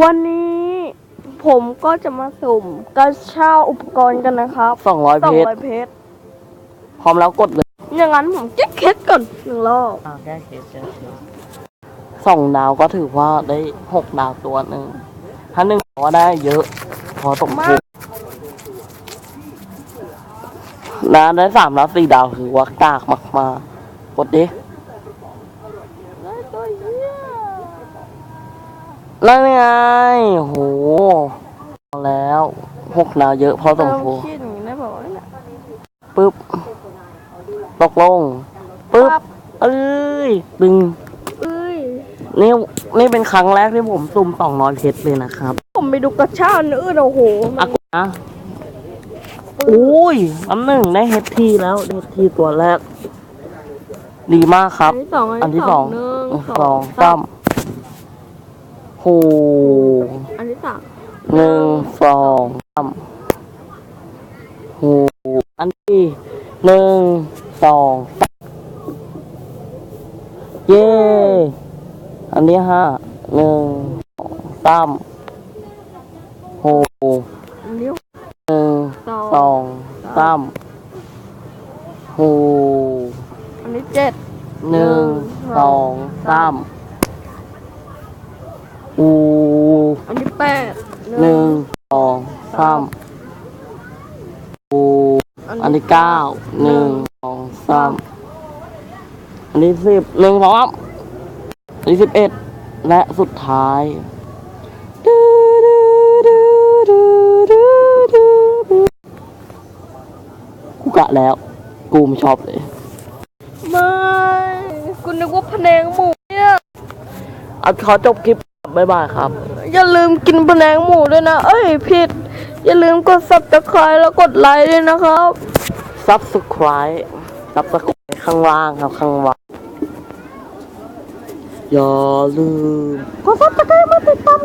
วันนี้ผมก็จะมาสุ่มกระเช่าอุปกรณ์กันนะครับสองร้อยสอเพงชรร้อยเพชรพร้อมแล้วกดเลยอย่างนั้นผมแก้เคสก่อนหนึ่งรอบ แก้เคสแก้เคสสองดาวก็ถือว่าได้หกดาวตัวหนึ่งถ้าหนึ่งก็ได้เยอะ พอสมควรนะได้สามแล้วสี่ดาวคือว่ากากมากๆกดดิได้ตัวเหี้ย นั่นไงโหเอาแล้วหกดาวเยอะพอสเติมมควรคิดอย่างนี้ได้บอกว่าเนี่ยปึ๊บตกลงปึ๊บปั๊บเอ้ยดึงเอ้ยนี่นี่เป็นครั้งแรกที่ผมซุ่มสองร้อยเพชรเลยนะครับ ผมไปดูกระเช่าอันอื่นโอ้โหมัอานกูนะอุ้ยอันหนึ่งได้เฮดทีแล้วเฮดทีตัวแรก ดีมากครับ อันที่สองอันที่สองหนึ่งสองสาม โหอันที่สามหนึ่งสองสามโหอันที่หนึ่งสองสามเย้อันที่ห้าหนึ่งสองสามโหอันที่หนึ่งสองสองสามโหอันที่เจ็ดหนึ่งสองสาม อูอันที่แปดหนึ่งสองสามอูอันที่เก้าหนึ่งสองสามอันที่สิบหนึ่งสองสามอันที่สิบเอ็ดและสุดท้ายดูดูดูดูดูดูดูกูกะแล้ว กูไม่ชอบเลย ไม่คุณนึกว่าพะแนงหมูเนี่ย เอาขอจบคลิป บ๊ายบายครับ อย่าลืมกินพะแนงหมูด้วยนะ เอ้ยผิด อย่าลืมกด subscribe แล้วกดไลค์ด้วยนะครับ subscribe subscribe ข้างล่างครับข้างล่างอย่าลืมกด subscribe มาติดตาม